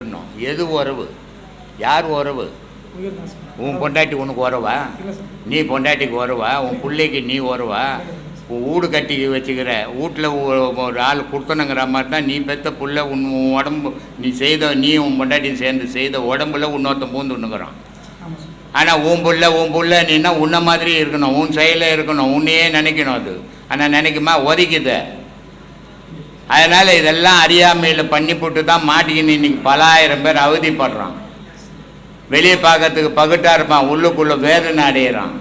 பண்ணணும். எது உறவு? யார் உறவு? உன் பொண்டாட்டி உனக்கு உறவா? நீ பொண்டாட்டிக்கு உறவா? உன் பிள்ளைக்கு நீ உறவா? உன் வீடு கட்டி வச்சுக்கிற வீட்டில் ஒரு ஆள் கொடுத்தனுங்கிற மாதிரி தான் நீ பெத்த புள்ள உன் உன் உடம்பு நீ செய்த நீ உன் பொண்டாட்டி சேர்ந்து செய்த உடம்புல இன்னொருத்தன் பூந்துன்னுக்குறான். ஆனால் உன் புள்ள உன் புள்ள நீன்னா உன்ன மாதிரி இருக்கணும். உன் செயலில் இருக்கணும். உன்னையே நினைக்கணும் அது. ஆனால் நினைக்குமா? ஒதுக்குது. அதனால் இதெல்லாம் அறியாமையில் பண்ணி போட்டு தான் மாட்டிக்கின்னு இன்னைக்கு பலாயிரம் பேர் அவதிப்படுறான். வெளியே பார்க்கறதுக்கு பகுட்டாக இருப்பான் உள்ளுக்குள்ளே வேதனை அடையிறான்.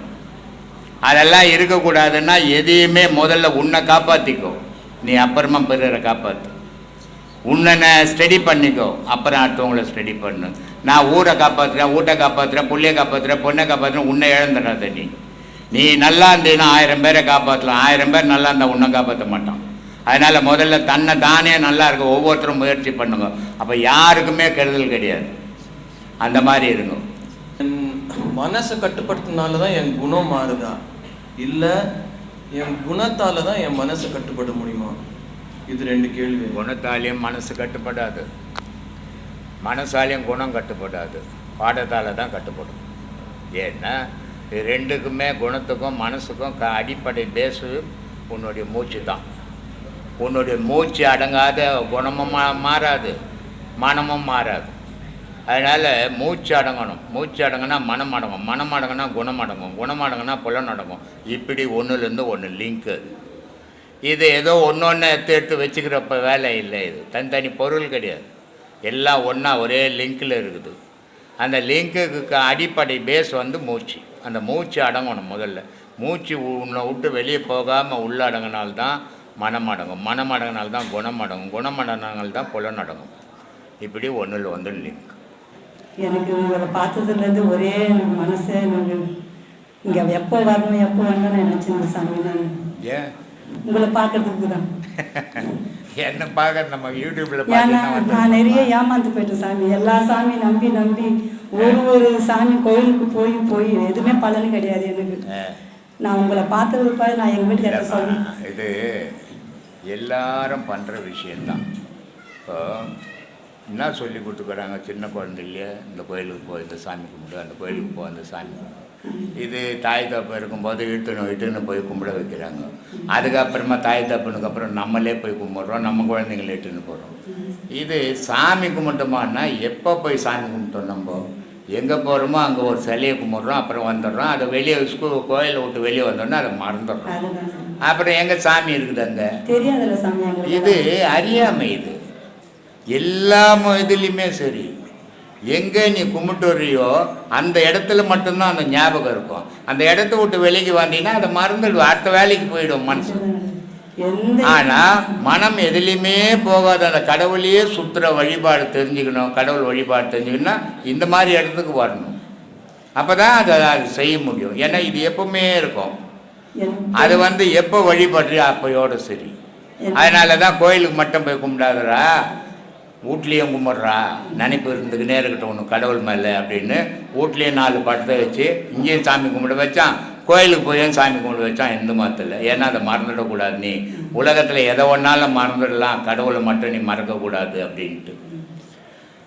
அதெல்லாம் இருக்கக்கூடாதுன்னா எதையுமே முதல்ல உன்னை காப்பாற்றிக்கோ நீ அப்புறமா பிறரை காப்பாற்று உன்னை ஸ்டடி பண்ணிக்கோ. அப்புறம் அடுத்தவங்கள ஸ்டடி பண்ணு. நான் ஊரை காப்பாற்றுறேன் வீட்டை காப்பாற்றுறேன் புள்ளைய காப்பாற்றுறேன் பொண்ணை காப்பாற்றுறேன் உன்னை இழந்துடாத நீ. நீ நல்லா இருந்தீன்னா ஆயிரம் பேரை காப்பாற்றலாம் ஆயிரம் பேர் நல்லா இருந்தால் உன்னை காப்பாற்ற மாட்டான். அதனால் முதல்ல தன்னை தானே நல்லா இருக்க ஒவ்வொருத்தரும் முயற்சி பண்ணுங்க. அப்போ யாருக்குமே கெடுதல் கிடையாது. அந்த மாதிரி இருங்க. என் மனசை கட்டுப்படுத்தினால தான் என் குணம் மாறுதா? இல்லை என் குணத்தால தான் என் மனசை கட்டுப்பட முடியுமா? இது ரெண்டு கேள்வி. குணத்தாலையும் மனசு கட்டுப்படாது. மனசாலையும் குணம் கட்டுப்படாது. பாடத்தால் தான் கட்டுப்படும். ஏன்னா ரெண்டுக்குமே குணத்துக்கும் மனசுக்கும் க அடிப்படை பேஸு உன்னுடைய மூச்சு தான் உன்னுடைய மூச்சு அடங்காத குணமும் மாறாது. மனமும் மாறாது. அதனால் மூச்சு அடங்கணும். மூச்சு அடங்கினா மனம் அடங்கும். மனம் அடங்கினா குணம் அடங்கும். குணம் அடங்கினா புலன் அடங்கும். இப்படி ஒன்றுலேருந்து ஒன்று லிங்க் அது இது ஏதோ ஒன்று ஒன்று எடுத்து எடுத்து வச்சுக்கிறப்ப வேலை இல்லை இது. தனித்தனி பொருள் கிடையாது. எல்லாம் ஒன்றா ஒரே லிங்கில் இருக்குது. அந்த லிங்க்குக்கு அடிப்படை பேஸ் வந்து மூச்சு. அந்த மூச்சு அடங்கணும் முதல்ல. மூச்சு உன்னை விட்டு வெளியே போகாமல் உள்ள அடங்கினால்தான் மனம் அடங்கும் மனம் அடங்கினால்தான் குணம் அடங்கும் குணம் அடங்கினால்தான் புலன் அடங்கும் இப்படி ஒன்றில் வந்து லிங்க் எனக்கு உங்களை பார்த்ததுலேருந்து ஒரே மனசே எனக்கு இங்கே எப்போ வரணும் எப்போ வரணும்னு நினச்சிருந்தேன் சாமி நான். ஏன்? உங்களை பார்க்கறதுக்கு தான். என்ன பார்க்க நம்ம பார்த்தீங்கன்னா நான் நிறைய ஏமாந்து போயிட்டேன் சாமி. எல்லா சாமி நம்பி நம்பி ஒரு ஒரு சாமி கோயிலுக்கு போய் போய் எதுவுமே பலன் கிடையாது எனக்கு. நான் உங்களை பார்த்தது பாரு நான் எங்கள் வீட்டுக்கு சொல்லுவேன் இது எல்லாரும் பண்ணுற விஷயந்தான் இப்போ என்ன சொல்லி கொடுத்துக்கிறாங்க? சின்ன குழந்தையிலே இந்த கோயிலுக்கு போய் இந்த சாமி கும்பிடு அந்த கோயிலுக்கு போ அந்த சாமி இது தாய் தப்பு இருக்கும்போது இழுத்துணும் இட்டுன்னு போய் கும்பிட வைக்கிறாங்க. அதுக்கப்புறமா தாய் தப்புனுக்கு அப்புறம் நம்மளே போய் கும்பிட்றோம் நம்ம குழந்தைங்கள இட்டுன்னு போகிறோம் இது சாமி கும்பிட்டோமான்னா எப்போ போய் சாமி கும்பிட்டோம் நம்ம? எங்கே போகிறோமோ அங்கே ஒரு சிலையை கும்பிட்றோம் அப்புறம் வந்துடுறோம். அதை வெளியே ஸ்கூல் கோயிலை விட்டு வெளியே வந்தோடனே அதை மறந்துடுறோம். அப்புறம் எங்கே சாமி இருக்குது அங்கே? இது அறியாமை இது. எல்லா இதுலேயுமே சரி. எங்கே நீ கும்பிட்டு வர்றியோ அந்த இடத்துல மட்டும்தான் அந்த ஞாபகம் இருக்கும். அந்த இடத்த விட்டு வெளிக்கு வந்தீங்கன்னா அதை மறந்துடுவோம் அடுத்த வேலைக்கு போயிடும் மனசு. ஆனால் மனம் எதுலேயுமே போகாத அந்த கடவுளையே சுற்றுற வழிபாடு தெரிஞ்சுக்கணும் கடவுள் வழிபாடு தெரிஞ்சுக்கணும்னா இந்த மாதிரி இடத்துக்கு வரணும். அப்போ தான் அதை அது செய்ய முடியும். ஏன்னா இது எப்பவுமே இருக்கும். அது வந்து எப்போ வழிபடுறியோ அப்போயோட சரி. அதனால தான் கோயிலுக்கு மட்டும் போய் கும்பிடாதடா. வீட்லேயும் கும்பிட்றா. நினைப்பு இருந்துக்கினே இருக்கட்டும் ஒன்று கடவுள் மேலே அப்படின்னு. வீட்லேயும் நாலு படத்தை வச்சு இங்கேயும் சாமி கும்பிட வச்சான் கோயிலுக்கு போயும் சாமி கும்பிட வச்சான் எந்த மாத்தில். ஏன்னா அதை மறந்துடக்கூடாது நீ. உலகத்தில் எதை ஒன்றாலும் மறந்துடலாம். கடவுளை மட்டும் நீ மறக்கக்கூடாது அப்படின்ட்டு.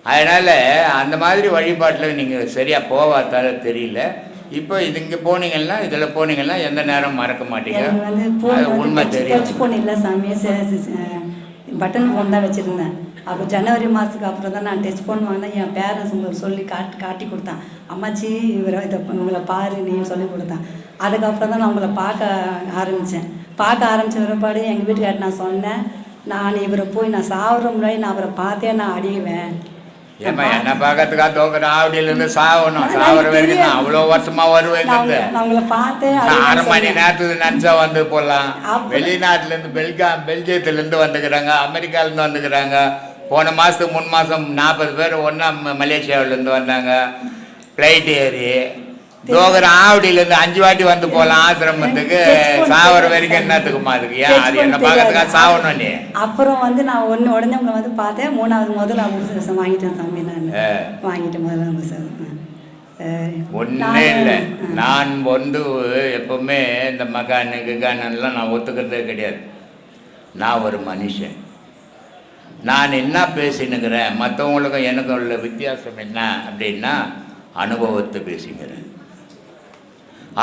அதனால் அந்த மாதிரி வழிபாட்டில் நீங்கள் சரியாக போவாதால தெரியல. இப்போ இது இங்கே போனீங்கன்னா இதில் போனீங்கன்னா எந்த நேரம் மறக்க மாட்டீங்க? உண்மை தெரியும். சாமி? பட்டன் ஃபோன் தான் வச்சுருந்தேன். அப்போ ஜனவரி மாதத்துக்கு அப்புறம் தான் நான் டச் ஃபோன் வாங்கினேன். என் பேரண்ட்ஸ் உங்களுக்கு சொல்லி காட்டி காட்டி கொடுத்தான். அம்மாச்சி இவரை இதை உங்களை பாரு நீ சொல்லி கொடுத்தான். அதுக்கப்புறம் தான் நான் உங்களை பார்க்க ஆரம்பித்தேன் பார்க்க ஆரம்பித்த பிற்பாடு எங்கள் வீட்டுக்கார்ட்ட நான் சொன்னேன் நான் இவரை போய் நான் சாப்பிட்ற முன்னாடி நான் அவரை பார்த்தே நான் அடிவேன். ஏம்மா என்ன பார்க்கறதுக்கா தோக்குற ஆவடியிலேருந்து சாகணும். சாவர வரைக்கும் நான் அவ்வளோ வருஷமா வருவேன் அரை மணி. நேரத்துக்கு நினச்சா வந்து போடலாம் அப்ப- வெளிநாட்டிலேருந்து பெல்கா பெல்ஜியத்துலேருந்து வந்துக்கிறாங்க அமெரிக்காவிலேருந்து வந்துக்கிறாங்க. போன மாதத்துக்கு முன் மாதம் நாற்பது பேர் ஒன்றா மலேசியாவிலேருந்து வந்தாங்க. ஃப்ளைட் ஏறி. தோகர் ஆவடியிலேருந்து அஞ்சு வாட்டி வந்து போகலாம் ஆசிரமத்துக்கு. சாவர வரைக்கும் என்னத்துக்குமா அதுக்கு? ஏன் அது என்ன பார்க்கறதுக்காக சாவணும் நீ? அப்புறம் வந்து நான் ஒன்று உடனே உங்களை வந்து பார்த்தேன். மூணாவது முதல்ல அவங்க வாங்கிட்டேன் சாமி நான். ஆ. வாங்கிட்டு முதல்ல அவங்க சார் ஒன்றே இல்லை. நான் வந்து எப்பவுமே இந்த மகானு கிகானெல்லாம் நான் ஒத்துக்கிறதே கிடையாது. நான் ஒரு மனுஷன். நான் என்ன பேசினுக்கிறேன்? மற்றவங்களுக்கும் எனக்கும் உள்ள வித்தியாசம் என்ன அப்படின்னா அனுபவத்தை பேசிக்கிறேன்.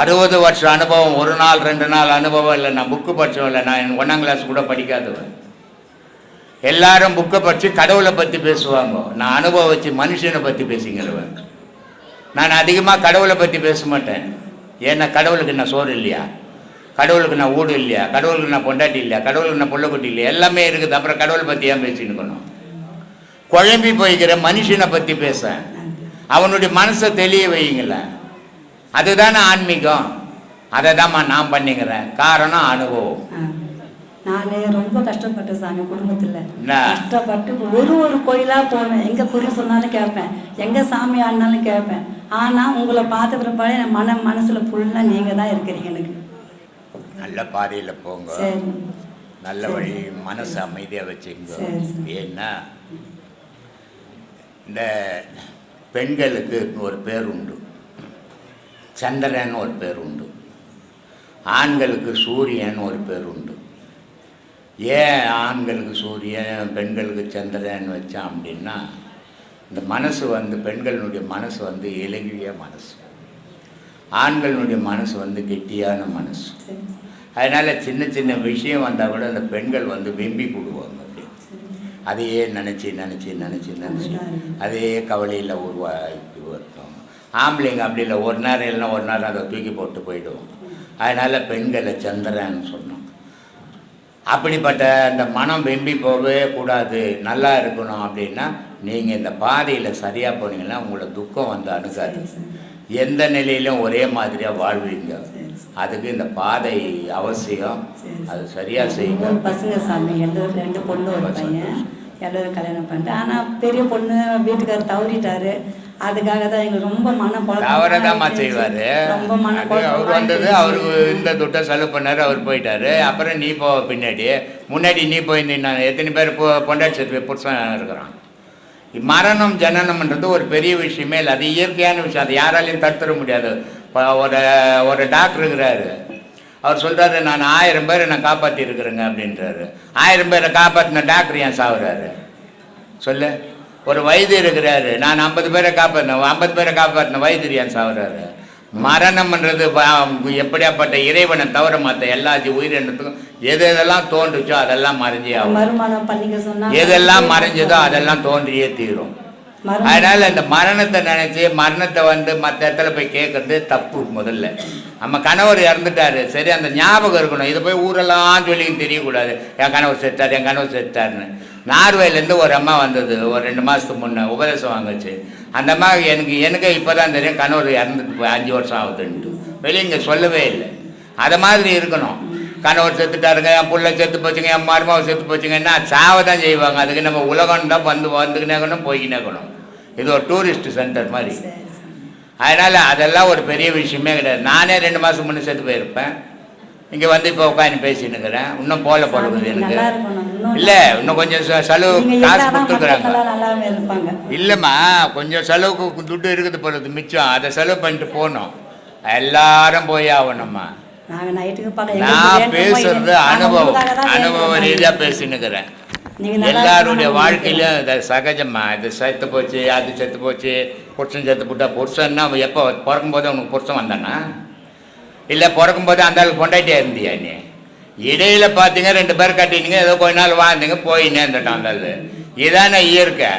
அறுபது வருஷம் அனுபவம் ஒரு நாள் ரெண்டு நாள் அனுபவம் இல்லை. நான் புக்கு படித்தவன் இல்லை. நான் ஒன்றாம் கிளாஸ் கூட படிக்காதவன். எல்லாரும் புக்கை படித்து கடவுளை பற்றி பேசுவாங்க. நான் அனுபவிச்சு மனுஷனை பற்றி பேசிக்கிறவன். நான் அதிகமாக கடவுளை பற்றி பேச மாட்டேன். ஏன்னா கடவுளுக்கு நான் சோறு இல்லையா? கடவுளுக்கு நான் வீடு இல்லையா? கடவுளுக்கு நான் பொண்டாட்டி இல்லையா? கடவுளுக்கு நான் புள்ளக்குட்டி இல்லையா? எல்லாமே இருக்குது. அப்புறம் கடவுளை பற்றி ஏன் பேசினுக்கணும் குழம்பி போய்க்கிற மனுஷனை பற்றி பேச. அவனுடைய மனசை தெளிய வையுங்களேன். அதுதானே ஆன்மீகம். அதை தான்மா நான் பண்ணிக்கிறேன். காரணம் அனுபவம். நான் ரொம்ப கஷ்டப்பட்டேன் சாமி குடும்பத்தில்? கஷ்டப்பட்டு ஒரு ஒரு கோயிலாக போவேன் எங்கே குறி சொன்னாலும் கேட்பேன். எங்கே சாமி ஆடினாலும் கேட்பேன். ஆனால் உங்களை பார்த்த பிற்பாடு என் மன மனசில் ஃபுல்லாக நீங்கள் தான் இருக்கிறீங்க எனக்கு. நல்ல பாதையில் போங்க. நல்ல. வழி மனசை அமைதியாக வச்சுங்க. ஏன்னா இந்த பெண்களுக்கு ஒரு பேர் உண்டு. சந்திரன் ஒரு பேர் உண்டு. ஆண்களுக்கு சூரியன் ஒரு பேர் உண்டு. ஏன் ஆண்களுக்கு சூரியன் பெண்களுக்கு சந்திரன் வச்சான் அப்படின்னா இந்த மனசு வந்து பெண்களுடைய மனசு வந்து இலகிய மனசு. ஆண்களுடைய மனசு வந்து கெட்டியான மனசு. அதனால் சின்ன சின்ன விஷயம் வந்தால் கூட அந்த பெண்கள் வந்து வெம்பி போடுவாங்க அப்படி அதையே நினச்சி நினச்சி நினச்சி நினச்சி அதே கவலையில் உருவாக்கி வருவாங்க ஆம்பளைங்க அப்படி இல்லை. ஒரு நேரம் இல்லைன்னா ஒரு நேரம் அதை தூக்கி போட்டு போயிடுவோம். அதனால் பெண்களை சந்திரன்னு சொன்னோம். அப்படிப்பட்ட அந்த மனம் வெம்பி போகவே கூடாது. நல்லா இருக்கணும் அப்படின்னா நீங்கள் இந்த பாதையில் சரியாக போனீங்கன்னா உங்களை துக்கம் வந்து அணுகாது. எந்த நிலையிலும் ஒரே மாதிரியாக வாழ்வீங்க. அதுக்கு இந்த பாதை அவசியம். அது சரியாக செய்யுங்க. பசங்க சாமி எல்லோரும் ரெண்டு பொண்ணு ஒரு பையன். எல்லோரும் கல்யாணம் பண்ணிட்டு. ஆனால் பெரிய பொண்ணு வீட்டுக்காரர் தவறிட்டாரு. அதுக்காக தான் எங்களுக்கு ரொம்ப மன குழப்பம் தவறதாம்மா செய்வார். ரொம்ப மன அவர் வந்தது அவருக்கு இந்த துட்டை செலவு பண்ணாரு அவர் போயிட்டாரு. அப்புறம் நீ போ பின்னாடி. முன்னாடி நீ போயிருந்தீங்கன்னா எத்தனை பேர் பொ பொண்டாட்டி சேர்த்து புருஷன் இருக்கிறான்? மரணம் ஜனனம்ன்றது ஒரு பெரிய விஷயமே இல்லை. அது இயற்கையான விஷயம். அது யாராலையும் தடுத்துட முடியாது. இப்போ ஒரு ஒரு டாக்டர் இருக்கிறாரு. அவர் சொல்கிறாரு நான் ஆயிரம் பேரை நான் காப்பாற்றி இருக்கிறேங்க அப்படின்றாரு. ஆயிரம் பேரை காப்பாற்றின டாக்டர் ஏன் சாகுறாரு சொல்லு. ஒரு வைத்தியர் இருக்கிறாரு. நான் ஐம்பது பேரை காப்பாற்றினேன் ஐம்பது பேரை காப்பாற்றின வைத்தியர் ஏன் சாகுறாரு மரணம்ன்றது எப்படியாப்பட்ட இறைவனை தவிர மற்ற எல்லா உயிரினத்துக்கும் எது எதெல்லாம் தோன்றுச்சோ அதெல்லாம் மறைஞ்சே ஆகும் எதெல்லாம் மறைஞ்சதோ அதெல்லாம் தோன்றியே தீரும். அதனால இந்த மரணத்தை நினைச்சு மரணத்தை வந்து மற்ற இடத்துல போய் கேட்கறது தப்பு முதல்ல. நம்ம கணவர் இறந்துட்டாரு. சரி அந்த ஞாபகம் இருக்கணும். இதை போய் ஊரெல்லாம் சொல்லி தெரியக்கூடாது. என் கணவர் செத்தார் என் கணவர் செத்தாருன்னு. நார்வேலேருந்து ஒரு அம்மா வந்தது ஒரு ரெண்டு மாதத்துக்கு முன்னே உபதேசம் வாங்குச்சு. அந்த அம்மா எனக்கு எனக்கு இப்போ தான் தெரியும் கணவர் இறந்துட்டு போய் அஞ்சு வருஷம் ஆகுதுன்ட்டு. வெளியே இங்கே சொல்லவே இல்லை. அதை மாதிரி இருக்கணும். கணவர் செத்துட்டாருங்க என் புள்ள செத்து போச்சுங்க என் மருமக செத்து போச்சுங்கன்னா சாவை தான் செய்வாங்க. அதுக்கு நம்ம உலகம் தான் வந்து வந்துக்கினேக்கணும் போய்க்கினேக்கணும் இது ஒரு டூரிஸ்ட் சென்டர் மாதிரி. அதனால் அதெல்லாம் ஒரு பெரிய விஷயமே கிடையாது. நானே ரெண்டு மாதம் முன்னே செத்து போயிருப்பேன். இங்கே வந்து இப்போ உட்காந்து பேசினுக்கிறேன் இன்னும் போல போடுறது எனக்கு. இல்லை இன்னும் கொஞ்சம் செலவு காசு கொடுத்துருக்குறாங்க. இல்லைம்மா கொஞ்சம் செலவுக்கு துட்டு இருக்குது போகிறது மிச்சம். அதை செலவு பண்ணிட்டு போகணும். எல்லாரும் போய் ஆகணும்மா. நான் பேசுறது அனுபவம். அனுபவ ரீதியாக பேசினுக்கிறேன் எல்லாருடைய வாழ்க்கையிலும் இது சகஜம்மா. இது செத்து போச்சு அது செத்து போச்சு புருஷன் செத்து போட்டா புருஷன்னா எப்போ பிறக்கும்போது அவனுக்கு புருஷன் வந்தானா? இல்லை பிறக்கும்போது அந்த ஆளுக்கு பொண்டாட்டியா இருந்தியா நீ? இடையில பார்த்தீங்க ரெண்டு பேர் கட்டினீங்க ஏதோ கொஞ்ச நாள் வாழ்ந்தீங்க போயினே இருந்துட்டான் அந்த ஆளு. இதானே இயற்கை.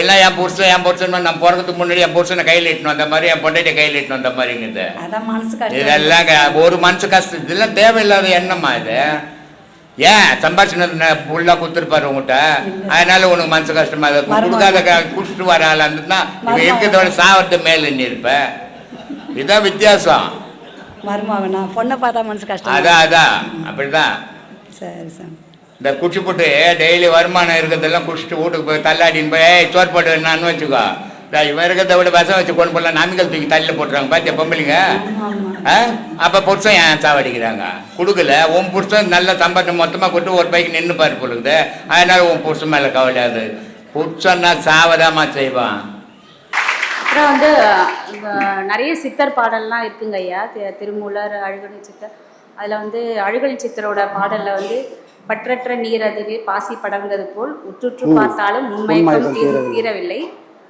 இல்லை என் புருஷன் என் புருஷன் நான் பிறக்கிறதுக்கு முன்னாடி என் புருஷனை கையில் இட்டுன்னு வந்த மாதிரி என் பொண்டாட்டியை கையில் இட்டுன்னு வந்த மாதிரிங்குது கஷ்டம். இதெல்லாம் ஒரு மனசு கஷ்டம். இதெல்லாம் தேவையில்லாத எண்ணமா இது? ஏன்? சம்பாஷணம் ஃபுல்லாக கொடுத்துருப்பாரு உங்ககிட்ட? அதனால உனக்கு மனசு கஷ்டமா மர்மம். கொடுக்காத குடிச்சிட்டு வர ஆள் மர்மம். இருக்கிறதோட சாவறது மேல நீ இருப்ப இதுதான் வித்தியாசம். மருமாவன் பொண்ணை பார்த்தா மனசு கஷ்டம் அதான் அதான் அப்படிதான் சரி சார். இந்த குடிச்சு போட்டு டெய்லி வருமானம் இருக்கிறதெல்லாம் குடிச்சிட்டு வீட்டுக்கு போய் தள்ளாடின்னு போய் ஏய் சோறு போட்டு நான் வச்சுக்கோ. இவன் இருக்கிறத விட விஷம் வச்சு கொண்டு போடலாம். நாமிகள் தூக்கி தள்ளியில் போட்டுறாங்க பாத்தியா பொம்பளைங்க? ஆ? அப்ப புருஷன் ஏன் சாவடிக்கிறாங்க? கொடுக்கல. உன் புருஷன் நல்ல சம்பாட்டம் மொத்தமா கொண்டு ஒரு பைக்கு நின்று பாரு பொழுது அதனால உன் புருஷன் மேல கவலையாது புருஷன்னா சாவதாமா செய்வான். அப்புறம் வந்து நிறைய சித்தர் பாடல்லாம் இருக்குங்க ஐயா. திருமூலர் அழுகணி சித்தர். அதில் வந்து அழுகணி சித்தரோட பாடலில் வந்து பற்றற்ற நீர் அதிலே பாசி படர்ந்தது போல் உற்றுற்று பார்த்தாலும் உண்மயக்கம் தீர் தீரவில்லை.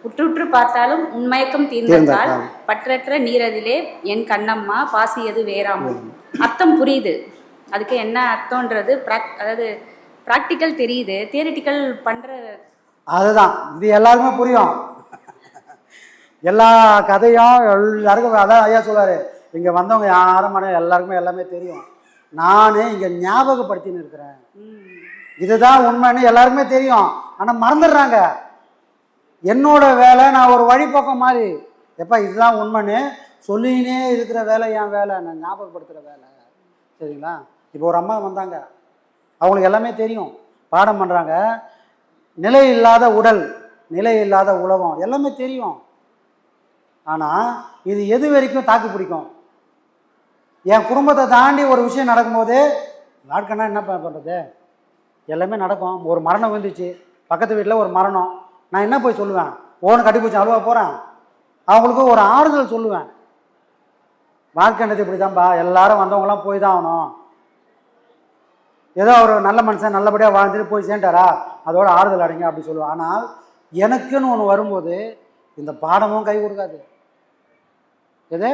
உற்றுற்று பார்த்தாலும் உண்மயக்கம் தீர்ந்ததால் பற்றற்ற நீரதிலே என் கண்ணம்மா பாசியது வேறாமல் அர்த்தம் புரியுது. அதுக்கு என்ன அர்த்தம்ன்றது ப்ராக் அதாவது ப்ராக்டிக்கல் தெரியுது. தியரிட்டிக்கல் பண்ணுற அதுதான். இது எல்லாருக்குமே புரியும். எல்லா கதையும் எல்லாருக்கும் அதான் ஐயா சொல்லுவார் இங்கே வந்தவங்க யாரும் மன எல்லாருக்குமே எல்லாமே தெரியும். நான் இங்கே ஞாபகப்படுத்தின்னு இருக்கிறேன். இதுதான் உண்மைன்னு எல்லாருக்குமே தெரியும். ஆனால் மறந்துடுறாங்க. என்னோட வேலை நான் ஒரு வழிபோக்கம் மாதிரி எப்பா இதுதான் உண்மைன்னு சொல்லினே இருக்கிற வேலை என் வேலை நான் ஞாபகப்படுத்துகிற வேலை. சரிங்களா? இப்போ ஒரு அம்மா வந்தாங்க. அவங்களுக்கு எல்லாமே தெரியும். பாடம் பண்ணுறாங்க நிலை இல்லாத உடல் நிலை இல்லாத உலகம் எல்லாமே தெரியும். ஆனால் இது எது வரைக்கும் தாக்கு பிடிக்கும்? என் குடும்பத்தை தாண்டி ஒரு விஷயம் நடக்கும்போது வாழ்க்கைனா என்ன பண்ணுறது எல்லாமே நடக்கும். ஒரு மரணம் வந்துச்சு பக்கத்து வீட்டில் ஒரு மரணம். நான் என்ன போய் சொல்லுவேன்? ஓன கட்டி போச்சு அழுவா போகிறேன் அவங்களுக்கு ஒரு ஆறுதல் சொல்லுவேன். வாழ்க்கைன்றது இப்படி தான்ப்பா எல்லாரும் வந்தவங்களாம் போய் தான் ஆகணும். ஏதோ ஒரு நல்ல மனுஷன் நல்லபடியாக வாழ்ந்துட்டு போய் சேர்ந்தாரா? அதோட ஆறுதல் அடைங்க அப்படி சொல்லுவேன். ஆனால் எனக்குன்னு ஒன்று வரும்போது இந்த பாடமும் கை கொடுக்காது. எது?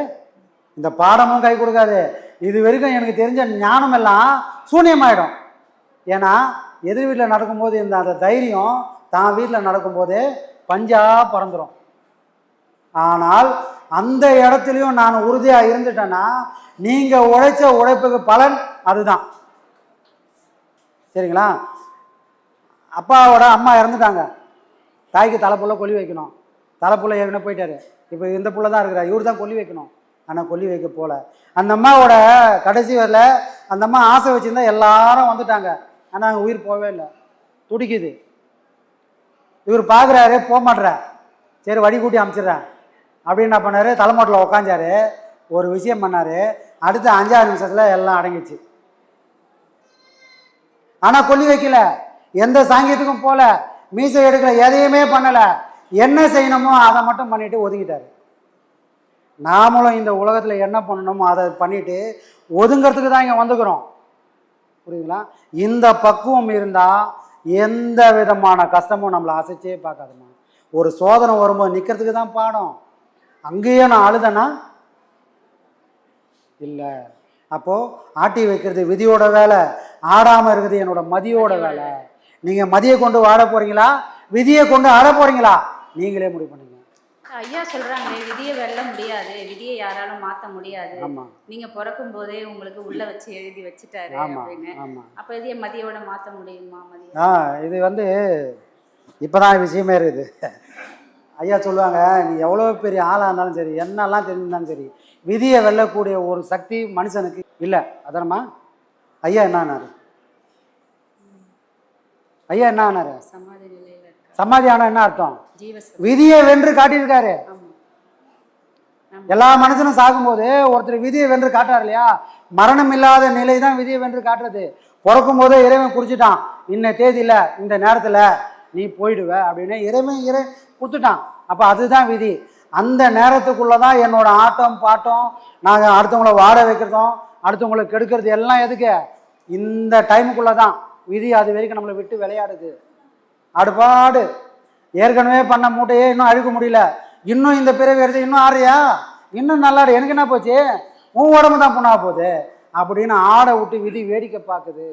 இந்த பாடமும் கை கொடுக்காது. இது வரைக்கும் எனக்கு தெரிஞ்ச ஞானம் எல்லாம் சூன்யமாயிடும். ஏன்னா எதிர் வீட்டில் நடக்கும்போது இந்த அந்த தைரியம் தான் வீட்டில் நடக்கும்போது பஞ்சா பறந்துடும் ஆனால் அந்த இடத்துலையும் நான் உறுதியாக இருந்துட்டேன்னா நீங்கள் உழைச்ச உழைப்புக்கு பலன் அதுதான். சரிங்களா? அப்பாவோட அம்மா இறந்துட்டாங்க. தாய்க்கு தலைப்புள்ள கொல்லி வைக்கணும். தலைப்புள்ள ஏற்கனவே போயிட்டாரு. இப்போ இந்த புள்ள தான் இருக்கிறார். இவர் தான் கொல்லி வைக்கணும். ஆனால் கொல்லி வைக்க போல. அந்த அம்மாவோட கடைசி வரல அந்த அம்மா ஆசை வச்சுருந்தா எல்லாரும் வந்துட்டாங்க. ஆனால் அங்கே உயிர் போகவே இல்லை. துடிக்குது. இவர் பார்க்குறாரு போக மாட்ற. சரி வடி கூட்டி அமுச்சிடுறேன். அப்படின்னு என்ன பண்ணார்? தலைமாட்டில் உக்காஞ்சார். ஒரு விஷயம் பண்ணார். அடுத்த அஞ்சாறு நிமிஷத்தில் எல்லாம் அடங்கிச்சு ஆனால் கொல்லி வைக்கல. எந்த சாங்கியத்துக்கும் போகல மீசை எடுக்கல. எதையுமே பண்ணலை. என்ன செய்யணுமோ அதை மட்டும் பண்ணிட்டு ஒதுங்கிட்டாரு. நாமளும் இந்த உலகத்தில் என்ன பண்ணணுமோ அதை பண்ணிட்டு ஒதுங்கிறதுக்கு தான் இங்கே வந்துக்கிறோம். புரியுதுங்களா? இந்த பக்குவம் இருந்தால் எந்த விதமான கஷ்டமும் நம்மளை அசைச்சே பார்க்காதுமா. ஒரு சோதனை வரும்போது நிற்கிறதுக்கு தான் பாடம். அங்கேயே நான் அழுதேன்னா இல்லை. அப்போது ஆட்டி வைக்கிறது விதியோட வேலை ஆடாமல் இருக்கிறது என்னோட மதியோட வேலை. நீங்கள் மதியை கொண்டு ஆட போகிறீங்களா விதியை கொண்டு ஆட போகிறீங்களா நீங்களே முடிவு பண்ணுங்க. ஐயா சொல்றாங்களே விதியை வெல்ல முடியாது விதியை யாராலும் மாத்த முடியாது. நீங்க பிறக்கும் போதே உங்களுக்கு உள்ள வச்சு எழுதி வச்சுட்டாரு அப்படின்னு. அப்ப இதைய மதியோட மாத்த முடியுமா மதியம் ஆ இது வந்து இப்போ தான் விஷயமே இருக்குது. ஐயா சொல்லுவாங்க நீ எவ்வளோ பெரிய ஆளாக இருந்தாலும் சரி என்னெல்லாம் தெரிஞ்சிருந்தாலும் சரி விதியை வெல்லக்கூடிய ஒரு சக்தி மனுஷனுக்கு இல்லை. அதானம்மா? ஐயா என்ன ஆனார்? ஐயா என்ன ஆனார்? சமாதி நிலையில இருக்க சமாதி ஆனா என்ன அர்த்தம்? விதியை வென்று காட்டியிருக்காரு. எல்லா மனுஷனும் சாகும்போது ஒருத்தர் விதியை வென்று காட்டார் இல்லையா? மரணம் இல்லாத நிலை தான் விதியை வென்று காட்டுறது. பிறக்கும் போதே இறைவன் குறிச்சிட்டான். இன்ன தேதியில இந்த நேரத்தில் நீ போயிடுவ அப்படின்னு இறைவன் இறை கொடுத்துட்டான் அப்போ அதுதான் விதி. அந்த நேரத்துக்குள்ளே தான் என்னோட ஆட்டம் பாட்டம் நாங்கள் அடுத்தவங்கள வாட வைக்கிறதும் அடுத்தவங்களை கெடுக்கிறது எல்லாம் எதுக்கு? இந்த டைமுக்குள்ளே தான் விதி அது வரைக்கும் நம்மளை விட்டு விளையாடுது. அடுபாடு ஏற்கனவே பண்ண மூட்டையே இன்னும் அழுக்க முடியல. இன்னும் இந்த பிறவி எடுத்து இன்னும் ஆறியா இன்னும் நல்லாடு எனக்கு என்ன போச்சு? உன் உடம்பு தான் புண்ணா போகுது. அப்படின்னு ஆடை விட்டு விதி வேடிக்கை பார்க்குது.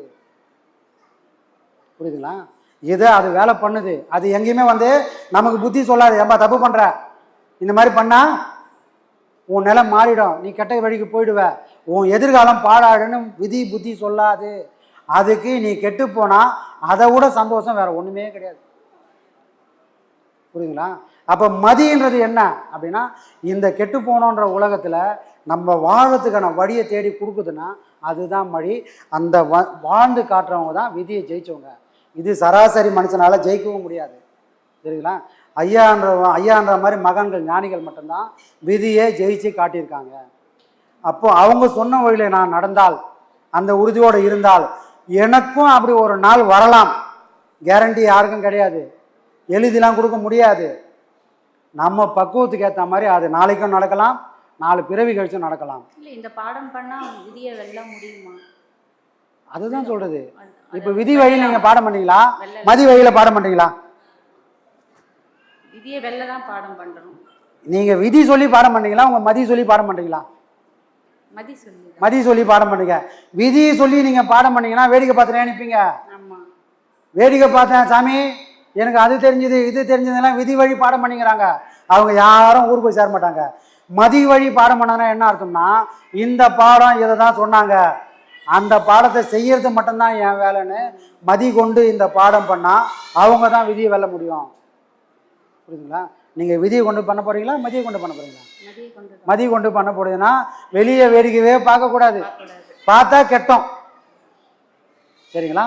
புரியுதுங்களா? இது அது வேலை பண்ணுது? அது எங்கேயுமே வந்து நமக்கு புத்தி சொல்லாது. ஏன்பா தப்பு பண்ணுற இந்த மாதிரி பண்ணால் உன் நிலம் மாறிடும். நீ கெட்ட வழிக்கு போயிடுவ. உன் எதிர்காலம் பாடாடுன்னு விதி புத்தி சொல்லாது. அதுக்கு நீ கெட்டு போனால் அதை விட சந்தோஷம் வேற ஒன்றுமே கிடையாது. புரியுதுங்களா? அப்போ மதின்றது என்ன அப்படின்னா இந்த கெட்டு போனோன்ற உலகத்தில் நம்ம வாழறதுக்கான வழியை தேடி கொடுக்குதுன்னா அதுதான் வழி. அந்த வ வாழ்ந்து காட்டுறவங்க தான் விதியை ஜெயிச்சவங்க. இது சராசரி மனுஷனால் ஜெயிக்கவும் முடியாது. சரிங்களா ஐயான்ற ஐயான்ற மாதிரி மகன்கள் ஞானிகள் மட்டும்தான் விதியை ஜெயிச்சு காட்டியிருக்காங்க. அப்போது அவங்க சொன்ன வழியில் நான் நடந்தால் அந்த உறுதியோடு இருந்தால் எனக்கும் அப்படி ஒரு நாள் வரலாம். கேரண்டி யாருக்கும் கிடையாது. எழுதிலாம் கொடுக்க முடியாது. நம்ம பக்குவத்துக்கு ஏற்ற மாதிரி அது நாளைக்கும் நடக்கலாம். நாலு பிறவி கழிச்சும் நடக்கலாம். இல்லை இந்த பாடம் பண்ணால் விதியை வெல்ல முடியுமா? அதுதான் சொல்றது. இப்போ விதி வழியில் நீங்கள் பாடம் பண்ணீங்களா? மதி வழியில் பாடம் பண்ணுறீங்களா விதியை வெல்ல தான் பாடம் பண்ணுறோம் நீங்கள் விதி சொல்லி பாடம் பண்ணீங்களா? உங்கள் மதி சொல்லி பாடம் பண்ணுறீங்களா மதி சொல்லி பாடம் பண்ணுங்க. விதி சொல்லி நீங்கள் பாடம் பண்ணீங்கன்னா வேடிக்கை பார்த்துட்டே ஆமாம் வேடிக்கை பார்த்தேன் சாமி. எனக்கு அது தெரிஞ்சது இது தெரிஞ்சதெல்லாம் விதி வழி பாடம் பண்ணிக்கிறாங்க. அவங்க யாரும் ஊருக்கு போய் சேர மாட்டாங்க. மதி வழி பாடம் பண்ணாங்கன்னா என்ன அர்த்தம்னா இந்த பாடம் இதை தான் சொன்னாங்க. அந்த பாடத்தை செய்யறது மட்டும்தான் என் வேலைன்னு மதி கொண்டு இந்த பாடம் பண்ணால் அவங்க தான் விதியை வெல்ல முடியும். புரியுதுங்களா? நீங்கள் விதியை கொண்டு பண்ண போறீங்களா மதியை கொண்டு பண்ண போறீங்களா? மதியை கொண்டு பண்ண போறதுன்னா வெளியே வேடிக்கையே பார்க்கக்கூடாது. பார்த்தா கெட்டோம். சரிங்களா?